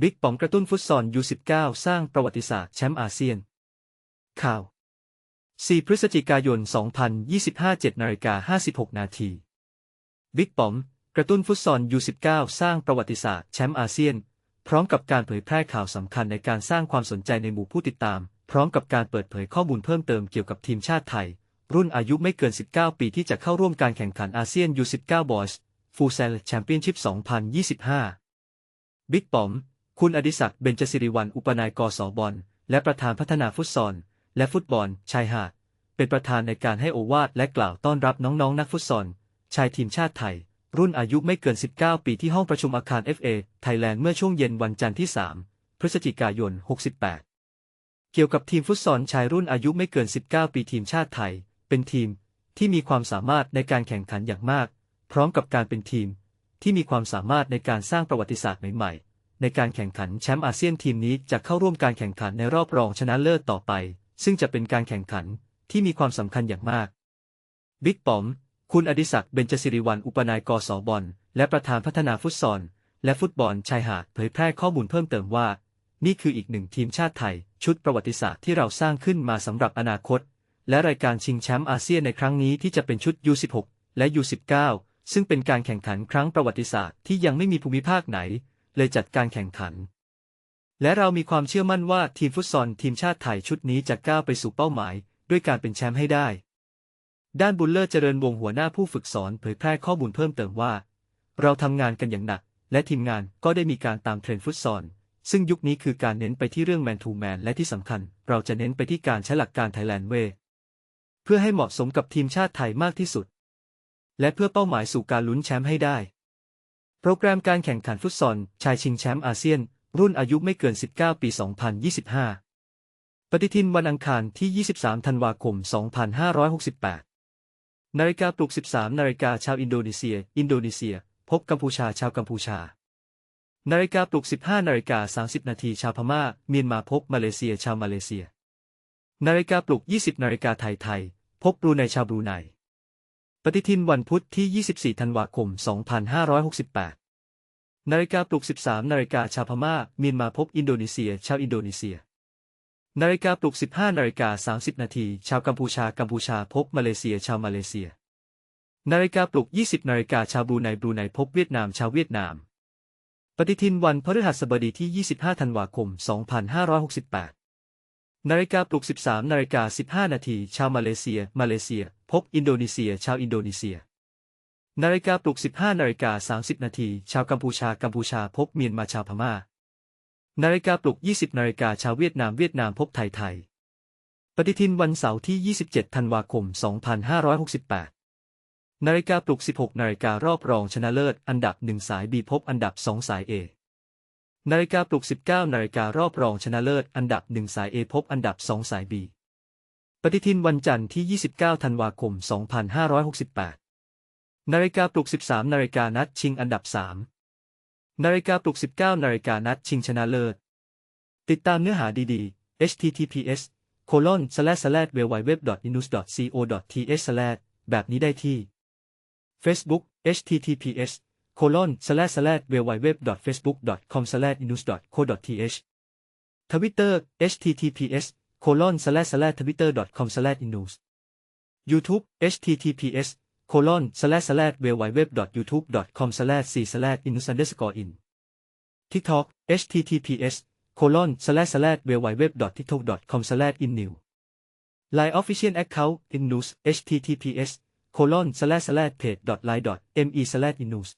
บิ๊กป๋อมกระตุ้นฟุตซอล U19 สร้างประวัติศาสตร์แชมป์อาเซียน ข่าว 4 พฤศจิกายน 2025 7นาฬิกา56 นาทีบิ๊กป๋อม กระตุ้นฟุตซอล U19 สร้างประวัติศาสตร์แชมป์อาเซียน พร้อมกับการเผยแพร่ข่าวสำคัญในการสร้างความสนใจในหมู่ผู้ติดตาม พร้อมกับการเปิดเผยข้อมูลเพิ่มเติมเกี่ยวกับทีมชาติไทย รุ่นอายุไม่เกิน 19 ปีที่จะเข้าร่วมการแข่งขันอาเซียน U19 Boys Full Sail Championship 2025 บิ๊กป๋อม คุณอดิศักดิ์เบญจสิริวัลอุปนายกสบอลและประธานพัฒนาฟุตซอลและฟุตบอล ชายหาด เป็นประธานในการให้โอวาทและกล่าวต้อนรับน้องๆนนักฟุตซอลชายทีมชาติไทย รุ่นอายุไม่เกิน 19 ปีที่ห้องประชุมอาคาร FA ไทยแลนด์เมื่อช่วงเย็นวันจันทร์ที่ 3 พฤศจิกายน 68 เกี่ยวกับทีมฟุตซอลชายรุ่นอายุไม่เกิน 19 ปีทีมชาติไทย เป็นทีมที่มีความสามารถในการแข่งขันอย่างมาก พร้อมกับการเป็นทีม ที่มีความสามารถในการสร้างประวัติศาสตร์ใหม่ๆ ในการแข่งขันแชมป์อาเซียนทีมนี้จะเข้าร่วมการแข่งขันในรอบรองชนะเลิศต่อไป ซึ่งจะเป็นการแข่งขันที่มีความสำคัญอย่างมาก บิ๊กป๋อม คุณอดิศักดิ์เบญจสิริวัลอุปนายกสบอลและประธานพัฒนาฟุตซอลและฟุตบอลชายหาดเผยแพร่ข้อมูลเพิ่มเติมว่า นี่คืออีกหนึ่งทีมชาติไทย ชุดประวัติศาสตร์ที่เราสร้างขึ้นมาสำหรับอนาคต และรายการชิงแชมป์อาเซียนในครั้งนี้ที่จะเป็นชุด U16 และ U19 ซึ่งเป็นการแข่งขันครั้งประวัติศาสตร์ที่ยังไม่มีภูมิภาคไหน เลยจัดการแข่งขัน และเรามีความเชื่อมั่นว่าทีมฟุตซอลทีมชาติไทยชุดนี้จะก้าวไปสู่เป้าหมาย ด้วยการเป็นแชมป์ให้ได้ ด้านบุญเลิศเจริญวงหัวหน้าผู้ฝึกสอนเผยแพร่ข้อมูลเพิ่มเติมว่า เราทำงานกันอย่างหนัก และทีมงานก็ได้มีการตามเทรนด์ฟุตซอลซึ่งยุคนี้คือการเน้นไปที่เรื่องแมนทูแมนและที่สำคัญ เราจะเน้นไปที่การใช้หลักการไทยแลนด์เวเพื่อให้เหมาะสมกับทีมชาติไทยมากที่สุด และเพื่อเป้าหมายสู่การลุ้นแชมป์ให้ได้ โปรแกรมการแข่งขันฟุตซอลชายชิงแชมป์อาเซียน รุ่นอายุไม่เกิน 19 ปี 2025 ปฏิทินวันอังคารที่ 23 ธันวาคม 2568 นาฬิกาปลุก 13 นาฬิกาชาวอินโดนีเซีย อินโดนีเซีย พบกัมพูชาชาวกัมพูชา นาฬิกาปลุก 15 นาฬิกา 30 นาทีชาวพม่า เมียนมาพบมาเลเซียชาวมาเลเซีย นาฬิกาปลุก 20 นาฬิกาไทยไทย พบบรูไนชาวบรูไนปฏิทินวันพุธที่ 24 ธันวาคม 2568 นาฬิกาปลุก 13 นาฬิกาชาวพม่าเมียนมาพบอินโดนีเซีย ชาวอินโดนีเซีย นาฬิกาปลุก 15 นาฬิกา 30 นาที ชาวกัมพูชา กัมพูชาพบมาเลเซีย ชาวมาเลเซีย นาฬิกาปลุก 20 นาฬิกาชาวบรูไน บรูไนพบเวียดนาม ชาวเวียดนาม ปฏิทินวันพฤหัสบดีที่ 25 ธันวาคม 2568 นาฬิกาปลุก 13 นาฬิกา 15 นาที ชาวมาเลเซีย มาเลเซีย พบอินโดนีเซีย ชาวอินโดนีเซีย นาฬิกาปลุก 15นาฬิกา30 นาที ชาวกัมพูชา กัมพูชาพบเมียนมาชาวพม่า นาฬิกาปลุก 20นาฬิกาชาวเวียดนาม เวียดนามพบไทย ไทย ปฏิทินวันเสาร์ที่ 27 ธันวาคม 2568 นาฬิกาปลุก 16นาฬิการอบรองชนะเลิศ อันดับ 1 สาย B พบอันดับ 2 สาย A นาฬิกาปลุก 19นาฬิการอบรองชนะเลิศ อันดับ 1 สาย A พบอันดับ 2 สาย B ปฏิทินวันจันทร์ที่ 29 ธันวาคม 2568 นาฬิกาปลุก 13 นาฬิกานัดชิงอันดับ 3 นาฬิกาปลุก 19 นาฬิกานัดชิงชนะเลิศ ติดตามเนื้อหาดีๆ https colon slash slash w w w i n u s co th slash แบบนี้ได้ที่ Facebook https colon slash slash w w w facebook com slash inus co th Twitter https colon slash slash twitter com slash inus YouTube https colon slash slash w w w youtube com slash c slash in underscore in TikTok https colon slash slash w w w tiktok com slash in new Line Official Account in news https colon slash slash page line me slash in news